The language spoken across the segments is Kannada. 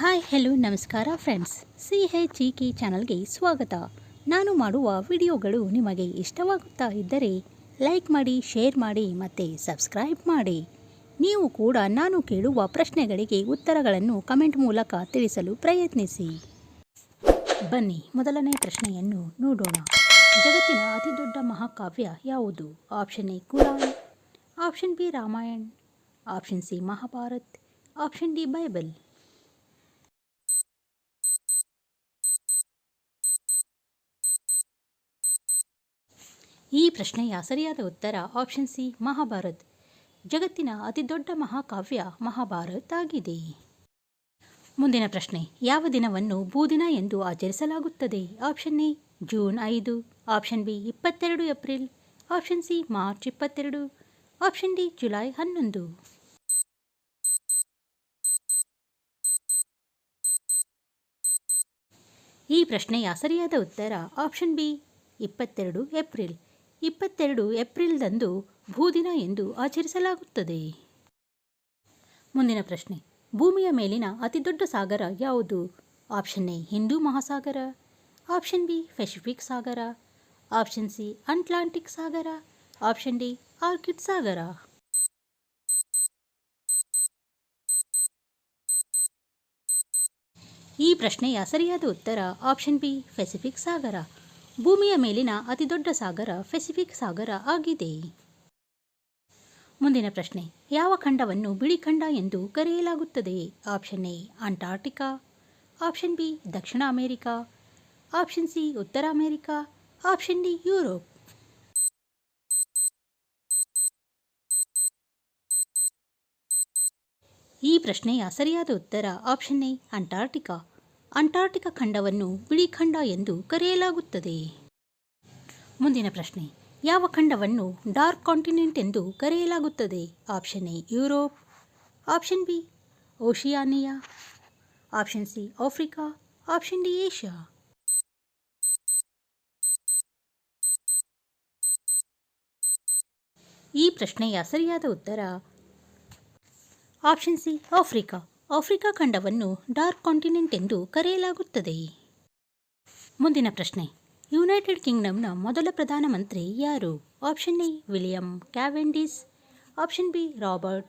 ಹಾಯ್, ಹೆಲೋ, ನಮಸ್ಕಾರ friends. C H E K ಚಾನಲ್ಗೆ ಸ್ವಾಗತ. ನಾನು ಮಾಡುವ ವಿಡಿಯೋಗಳು ನಿಮಗೆ ಇಷ್ಟವಾಗುತ್ತಾ ಇದ್ದರೆ ಲೈಕ್ ಮಾಡಿ, ಶೇರ್ ಮಾಡಿ ಮತ್ತು ಸಬ್ಸ್ಕ್ರೈಬ್ ಮಾಡಿ. ನೀವು ಕೂಡ ನಾನು ಕೇಳುವ ಪ್ರಶ್ನೆಗಳಿಗೆ ಉತ್ತರಗಳನ್ನು ಕಮೆಂಟ್ ಮೂಲಕ ತಿಳಿಸಲು ಪ್ರಯತ್ನಿಸಿ. ಬನ್ನಿ, ಮೊದಲನೇ ಪ್ರಶ್ನೆಯನ್ನು ನೋಡೋಣ. ಜಗತ್ತಿನ ಅತಿದೊಡ್ಡ ಮಹಾಕಾವ್ಯ ಯಾವುದು? Option A, Quran. Option B, Ramayan. Option C, Mahabharat. Option D, Bible. ಈ ಪ್ರಶ್ನೆಯ ಸರಿಯಾದ ಉತ್ತರ ಆಪ್ಷನ್ ಸಿ ಮಹಾಭಾರತ್. ಜಗತ್ತಿನ ಅತಿದೊಡ್ಡ ಮಹಾಕಾವ್ಯ ಮಹಾಭಾರತ್ ಆಗಿದೆ. ಮುಂದಿನ ಪ್ರಶ್ನೆ, ಯಾವ ದಿನವನ್ನು ಭೂದಿನ ಎಂದು ಆಚರಿಸಲಾಗುತ್ತದೆ? ಆಪ್ಷನ್ ಎ ಜೂನ್ ಐದು. ಆಪ್ಷನ್ ಬಿ ಇಪ್ಪತ್ತೆರಡು ಏಪ್ರಿಲ್ ಆಪ್ಷನ್ ಸಿ ಮಾರ್ಚ್ ಇಪ್ಪತ್ತೆರಡು. ಆಪ್ಷನ್ ಡಿ ಜುಲೈ ಹನ್ನೊಂದು. ಈ ಪ್ರಶ್ನೆಯ ಸರಿಯಾದ ಉತ್ತರ ಆಪ್ಷನ್ ಬಿ ಇಪ್ಪತ್ತೆರಡು ಏಪ್ರಿಲ್ ಇಪ್ಪತ್ತೆರಡು ಏಪ್ರಿಲ್ದಂದು ಭೂದಿನ ಎಂದು ಆಚರಿಸಲಾಗುತ್ತದೆ. ಮುಂದಿನ ಪ್ರಶ್ನೆ. ಭೂಮಿಯ ಮೇಲಿನ ಅತಿದೊಡ್ಡ ಸಾಗರ ಯಾವುದು? ಆಪ್ಷನ್ ಎ, ಹಿಂದೂ ಮಹಾಸಾಗರ. ಆಪ್ಷನ್ ಬಿ, ಪೆಸಿಫಿಕ್ ಸಾಗರ. ಆಪ್ಷನ್ ಸಿ, ಅಟ್ಲಾಂಟಿಕ್ ಸಾಗರ. ಆಪ್ಷನ್ ಡಿ, ಆರ್ಕಿಡ್ ಸಾಗರ. ಈ ಪ್ರಶ್ನೆಯ ಸರಿಯಾದ ಉತ್ತರ ಆಪ್ಷನ್ ಬಿ, ಪೆಸಿಫಿಕ್ ಸಾಗರ. ಭೂಮಿಯ ಮೇಲಿನ ಅತಿದೊಡ್ಡ ಸಾಗರ ಪೆಸಿಫಿಕ್ ಸಾಗರ ಆಗಿದೆ. ಮುಂದಿನ ಪ್ರಶ್ನೆ, ಯಾವ ಖಂಡವನ್ನು ಬಿಳಿ ಖಂಡ ಎಂದು ಕರೆಯಲಾಗುತ್ತದೆ? Option A, Antarctica. Option B, Dakshina America. Option C, ಉತ್ತರ ಅಮೆರಿಕಾ. Option D, Europe. ಈ ಪ್ರಶ್ನೆಯ ಸರಿಯಾದ ಉತ್ತರ ಆಪ್ಷನ್ ಎ, ಅಂಟಾರ್ಟಿಕಾ. ಅಂಟಾರ್ಟಿಕಾ ಖಂಡವನ್ನು ಬಿಳಿ ಖಂಡ ಎಂದು ಕರೆಯಲಾಗುತ್ತದೆ. ಮುಂದಿನ ಪ್ರಶ್ನೆ, ಯಾವ ಖಂಡವನ್ನು ಡಾರ್ಕ್ ಕಾಂಟಿನೆಂಟ್ ಎಂದು ಕರೆಯಲಾಗುತ್ತದೆ? Option A, Europe. Option B, Oceania. Option C, Africa. Option D, Asia. ಈ ಪ್ರಶ್ನೆಯ ಸರಿಯಾದ ಉತ್ತರ ಆಪ್ಷನ್ ಸಿ, ಆಫ್ರಿಕಾ. ಆಫ್ರಿಕಾ ಖಂಡವನ್ನು ಡಾರ್ಕ್ ಕಾಂಟಿನೆಂಟ್ ಎಂದು ಕರೆಯಲಾಗುತ್ತದೆ. ಮುಂದಿನ ಪ್ರಶ್ನೆ. ಯುನೈಟೆಡ್ ಕಿಂಗ್ಡಮ್ನ ಮೊದಲ ಪ್ರಧಾನಮಂತ್ರಿ ಯಾರು? Option A, William Cavendish. Option B, Robert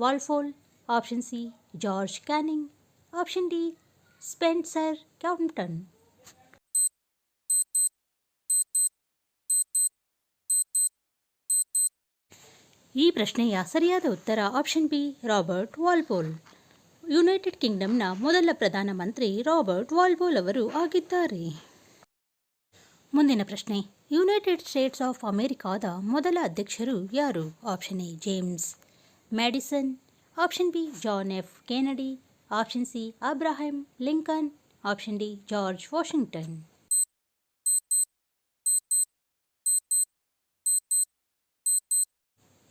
Walpole option C, George Canning. Option D, Spencer Compton. ಈ ಪ್ರಶ್ನೆಯ ಸರಿಯಾದ ಉತ್ತರ option B, Robert Walpole United ಕಿಂಗ್ಡಮ್ನ ಮೊದಲ ಪ್ರಧಾನಮಂತ್ರಿ ರಾಬರ್ಟ್ ವಾಲ್ಬೋಲ್ ಅವರು ಆಗಿದ್ದಾರೆ. ಮುಂದಿನ ಪ್ರಶ್ನೆ, ಯುನೈಟೆಡ್ ಸ್ಟೇಟ್ಸ್ ಆಫ್ ಅಮೆರಿಕಾದ ಮೊದಲ ಅಧ್ಯಕ್ಷರು ಯಾರು? Option A, James Madison, option B, John F Kennedy, option C, Abraham Lincoln, option D, George Washington.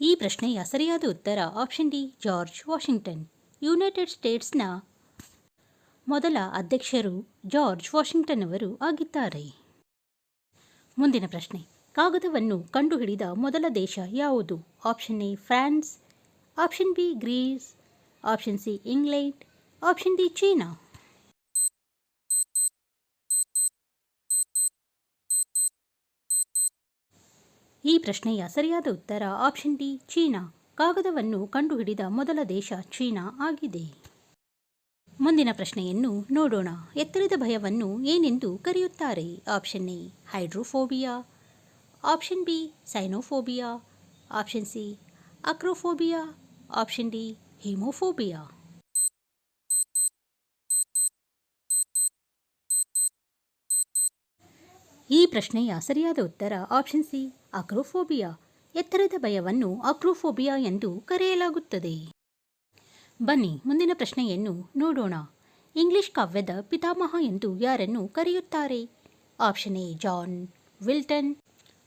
ಈ ಪ್ರಶ್ನೆಯ ಸರಿಯಾದ ಉತ್ತರ option D, George Washington. United ಸ್ಟೇಟ್ಸ್ನ ಮೊದಲ ಅಧ್ಯಕ್ಷರು ಜಾರ್ಜ್ ವಾಷಿಂಗ್ಟನ್ ಅವರು ಆಗಿದ್ದಾರೆ. ಮುಂದಿನ ಪ್ರಶ್ನೆ, ಕಾಗದವನ್ನು ಕಂಡುಹಿಡಿದ ಮೊದಲ ದೇಶ ಯಾವುದು? Option A, France, option B, Greece, option C, England, option D, China. ಈ ಪ್ರಶ್ನೆಯ ಸರಿಯಾದ ಉತ್ತರ ಆಪ್ಷನ್ ಡಿ, ಚೀನಾ. ಕಾಗದವನ್ನು ಕಂಡುಹಿಡಿದ ಮೊದಲ ದೇಶ ಚೀನಾ ಆಗಿದೆ. ಮುಂದಿನ ಪ್ರಶ್ನೆಯನ್ನು ನೋಡೋಣ. ಎತ್ತರದ ಭಯವನ್ನು ಏನೆಂದು ಕರೆಯುತ್ತಾರೆ? Option A, hydrophobia. Option B, cynophobia. Option C, acrophobia. Option D, haemophobia. ಈ ಪ್ರಶ್ನೆಯ ಸರಿಯಾದ ಉತ್ತರ ಆಪ್ಷನ್ ಸಿ, ಅಕ್ರೋಫೋಬಿಯಾ. ಎತ್ತರದ ಭಯವನ್ನು ಅಕ್ರೋಫೋಬಿಯಾ ಎಂದು ಕರೆಯಲಾಗುತ್ತದೆ. ಬನ್ನಿ, ಮುಂದಿನ ಪ್ರಶ್ನೆಯನ್ನು ನೋಡೋಣ. ಇಂಗ್ಲಿಷ್ ಕಾವ್ಯದ ಪಿತಾಮಹ ಎಂದು ಯಾರನ್ನು ಕರೆಯುತ್ತಾರೆ? Option A, John Milton.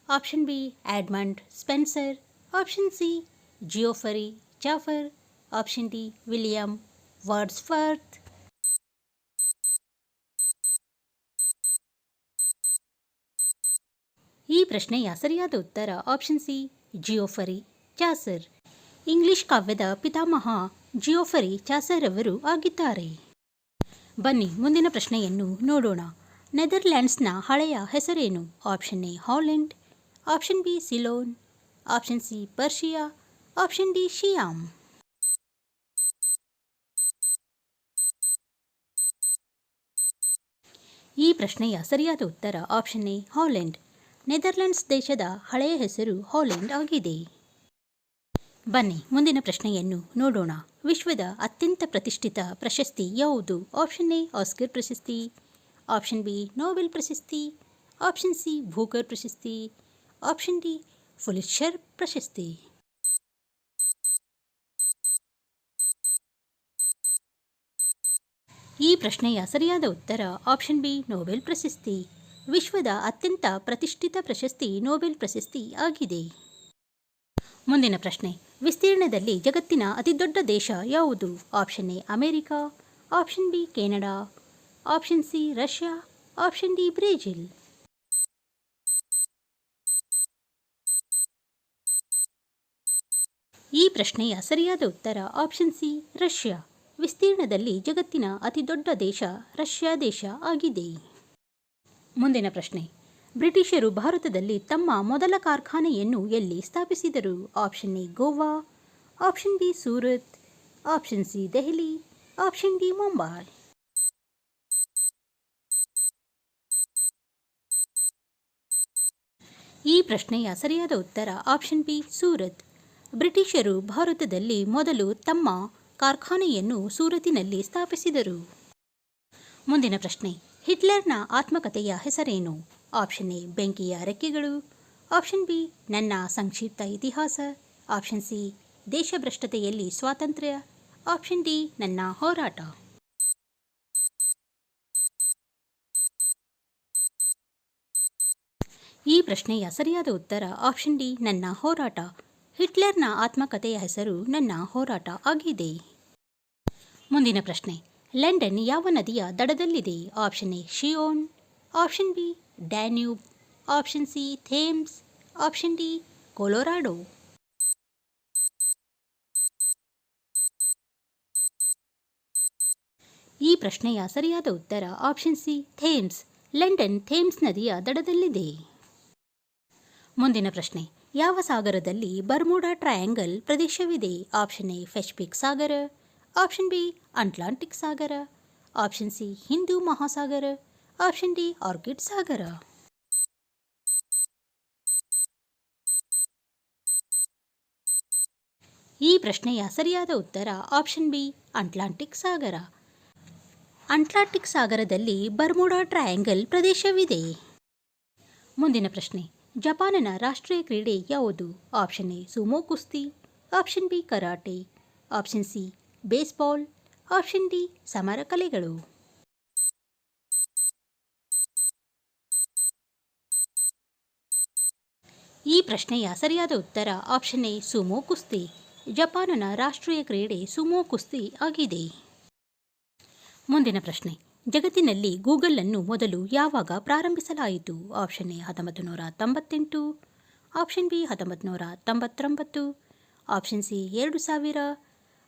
Option B, Edmund Spenser. Option C, Geoffrey Chaucer. Option D, William Wordsworth. ಈ ಪ್ರಶ್ನೆಯ ಸರಿಯಾದ ಉತ್ತರ option C Geoffrey Chaucer English ಕಾವ್ಯದ ಪಿತಾಮಹ ಜಿಯೋಫರಿ ಚಾಸರ್ ಅವರು ಆಗಿದ್ದಾರೆ. ಬನ್ನಿ ಮುಂದಿನ ಪ್ರಶ್ನೆಯನ್ನು ನೋಡೋಣ. ನೆದರ್ಲ್ಯಾಂಡ್ಸ್ನ ಹಳೆಯ ಹೆಸರೇನು? Option A Holland. Option B Ceylon. Option C Persia. Option D Siam. ಈ ಪ್ರಶ್ನೆಯ ಸರಿಯಾದ ಉತ್ತರ ಆಪ್ಷನ್ ಎ ಹಾಲೆಂಡ್. ನೆದರ್ಲ್ಯಾಂಡ್ಸ್ ದೇಶದ ಹಳೆಯ ಹೆಸರು ಹಾಲೆಂಡ್ ಆಗಿದೆ. ಬನ್ನಿ, ಮುಂದಿನ ಪ್ರಶ್ನೆಯನ್ನು ನೋಡೋಣ. ವಿಶ್ವದ ಅತ್ಯಂತ ಪ್ರತಿಷ್ಠಿತ ಪ್ರಶಸ್ತಿ ಯಾವುದು? ಆಪ್ಷನ್ ಎ, ಆಸ್ಕರ್ ಪ್ರಶಸ್ತಿ. ಆಪ್ಷನ್ ಬಿ, ನೋಬೆಲ್ ಪ್ರಶಸ್ತಿ. ಆಪ್ಷನ್ ಸಿ ಭೂಕರ್ ಪ್ರಶಸ್ತಿ. ಆಪ್ಷನ್ ಡಿ ಫುಲಿಷರ್ ಪ್ರಶಸ್ತಿ. ಈ ಪ್ರಶ್ನೆಯ ಸರಿಯಾದ ಉತ್ತರ ಆಪ್ಷನ್ ಬಿ, ನೋಬೆಲ್ ಪ್ರಶಸ್ತಿ. ವಿಶ್ವದ ಅತ್ಯಂತ ಪ್ರತಿಷ್ಠಿತ ಪ್ರಶಸ್ತಿ ನೋಬೆಲ್ ಪ್ರಶಸ್ತಿ ಆಗಿದೆ. ಮುಂದಿನ ಪ್ರಶ್ನೆ, ವಿಸ್ತೀರ್ಣದಲ್ಲಿ ಜಗತ್ತಿನ ಅತಿದೊಡ್ಡ ದೇಶ ಯಾವುದು? Option A, America, option B, Canada, option C, Russia, option D, Brazil. ಈ ಪ್ರಶ್ನೆಯ ಸರಿಯಾದ ಉತ್ತರ ಆಪ್ಷನ್ ಸಿ, ರಷ್ಯಾ. ವಿಸ್ತೀರ್ಣದಲ್ಲಿ ಜಗತ್ತಿನ ಅತಿದೊಡ್ಡ ದೇಶ ರಷ್ಯಾ ದೇಶ ಆಗಿದೆ. ಮುಂದಿನ ಪ್ರಶ್ನೆ. ಬ್ರಿಟಿಷರು ಭಾರತದಲ್ಲಿ ತಮ್ಮ ಮೊದಲ ಕಾರ್ಖಾನೆಯನ್ನು ಎಲ್ಲಿ ಸ್ಥಾಪಿಸಿದರು? Option A, Goa. Option B, Surat. Option C, Delhi. Option D, Mumbai. ಈ ಪ್ರಶ್ನೆಯ ಸರಿಯಾದ ಉತ್ತರ ಆಪ್ಷನ್ ಬಿ, ಸೂರತ್. ಬ್ರಿಟಿಷರು ಭಾರತದಲ್ಲಿ ಮೊದಲು ತಮ್ಮ ಕಾರ್ಖಾನೆಯನ್ನು ಸೂರತಿನಲ್ಲಿ ಸ್ಥಾಪಿಸಿದರು. ಮುಂದಿನ ಪ್ರಶ್ನೆ. ಹಿಟ್ಲರ್ನ ಆತ್ಮಕಥೆಯ ಹೆಸರೇನು? ಆಪ್ಷನ್ ಎ, ಬೆಂಕಿಯ ರೆಕ್ಕೆಗಳು. ಆಪ್ಷನ್ ಬಿ, ನನ್ನ ಸಂಕ್ಷಿಪ್ತ ಇತಿಹಾಸ. ಆಪ್ಷನ್ ಸಿ, ದೇಶಭ್ರಷ್ಟತೆಯಲ್ಲಿ ಸ್ವಾತಂತ್ರ್ಯ. ಆಪ್ಷನ್ ಡಿ, ನನ್ನ ಹೋರಾಟ. ಈ ಪ್ರಶ್ನೆಯ ಸರಿಯಾದ ಉತ್ತರ ಆಪ್ಷನ್ ಡಿ, ನನ್ನ ಹೋರಾಟ. ಹಿಟ್ಲರ್ನ ಆತ್ಮಕಥೆಯ ಹೆಸರು ನನ್ನ ಹೋರಾಟ ಆಗಿದೆ. ಮುಂದಿನ ಪ್ರಶ್ನೆ. ಲಂಡನ್ ಯಾವ ನದಿಯ ದಡದಲ್ಲಿದೆ? Option A, Seine. Option B, Danube. Option C, Thames. Option D, Colorado. ಈ ಪ್ರಶ್ನೆಯ ಸರಿಯಾದ ಉತ್ತರ option C, Thames. London Thames ನದಿಯ ದಡದಲ್ಲಿದೆ. ಮುಂದಿನ ಪ್ರಶ್ನೆ. ಯಾವ ಸಾಗರದಲ್ಲಿ ಬರ್ಮುಡಾ ಟ್ರಯಾಂಗಲ್ ಪ್ರದೇಶವಿದೆ? ಆಪ್ಷನ್ ಎ ಫೆಸ್ಪಿಕ್ ಸಾಗರ. ಆಪ್ಷನ್ ಬಿ ಅಟ್ಲಾಂಟಿಕ್ ಸಾಗರ ಆಪ್ಷನ್ ಸಿ ಹಿಂದೂ ಮಹಾಸಾಗರ ಆಪ್ಷನ್ ಡಿ ಆರ್ಕಿಡ್ ಸಾಗರ ಈ ಪ್ರಶ್ನೆಯ ಸರಿಯಾದ ಉತ್ತರ ಆಪ್ಷನ್ ಬಿ ಅಟ್ಲಾಂಟಿಕ್ ಸಾಗರ ಅಟ್ಲಾಂಟಿಕ್ ಸಾಗರದಲ್ಲಿ ಬರ್ಮುಡಾ ಟ್ರಯಾಂಗಲ್ ಪ್ರದೇಶವಿದೆ. ಮುಂದಿನ ಪ್ರಶ್ನೆ, ಜಪಾನಿನ ರಾಷ್ಟ್ರೀಯ ಕ್ರೀಡೆ ಯಾವುದು? ಆಪ್ಷನ್ ಎ ಸುಮೋ ಕುಸ್ತಿ. Option B karate. Option C baseball, option D, ಸಮರ ಕಲೆಗಳು. ಈ ಪ್ರಶ್ನೆಯ ಸರಿಯಾದ ಉತ್ತರ ಆಪ್ಷನ್ ಎ, ಸುಮೋ ಕುಸ್ತಿ. ಜಪಾನಿನ ರಾಷ್ಟ್ರೀಯ ಕ್ರೀಡೆ ಸುಮೋ ಕುಸ್ತಿ ಆಗಿದೆ. ಮುಂದಿನ ಪ್ರಶ್ನೆ. ಜಗತ್ತಿನಲ್ಲಿ ಗೂಗಲ್ ಅನ್ನು ಮೊದಲು ಯಾವಾಗ ಪ್ರಾರಂಭಿಸಲಾಯಿತು? ಆಪ್ಷನ್ ಎ ಹತ್ತೊಂಬತ್ತು ನೂರ ತೊಂಬತ್ತೆಂಟು. ಆಪ್ಷನ್ ಬಿ ಹತ್ತೊಂಬತ್ತು ನೂರ ತೊಂಬತ್ತೊಂಬತ್ತು. ಆಪ್ಷನ್ ಸಿ, ಎರಡು ಸಾವಿರ.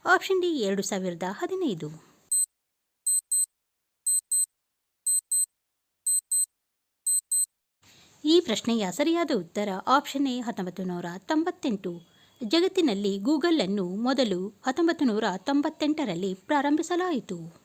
ಆಪ್ಷನ್ ಡಿ ಎರಡು ಸಾವಿರದ ಹದಿನೈದು. ಈ ಪ್ರಶ್ನೆಯ ಸರಿಯಾದ ಉತ್ತರ ಆಪ್ಷನ್ ಎ ಹತ್ತೊಂಬತ್ತು ನೂರ ತೊಂಬತ್ತೆಂಟು. ಜಗತ್ತಿನಲ್ಲಿ ಗೂಗಲ್ ಅನ್ನು ಮೊದಲು ಹತ್ತೊಂಬತ್ತು ನೂರ ತೊಂಬತ್ತೆಂಟರಲ್ಲಿ ಪ್ರಾರಂಭಿಸಲಾಯಿತು.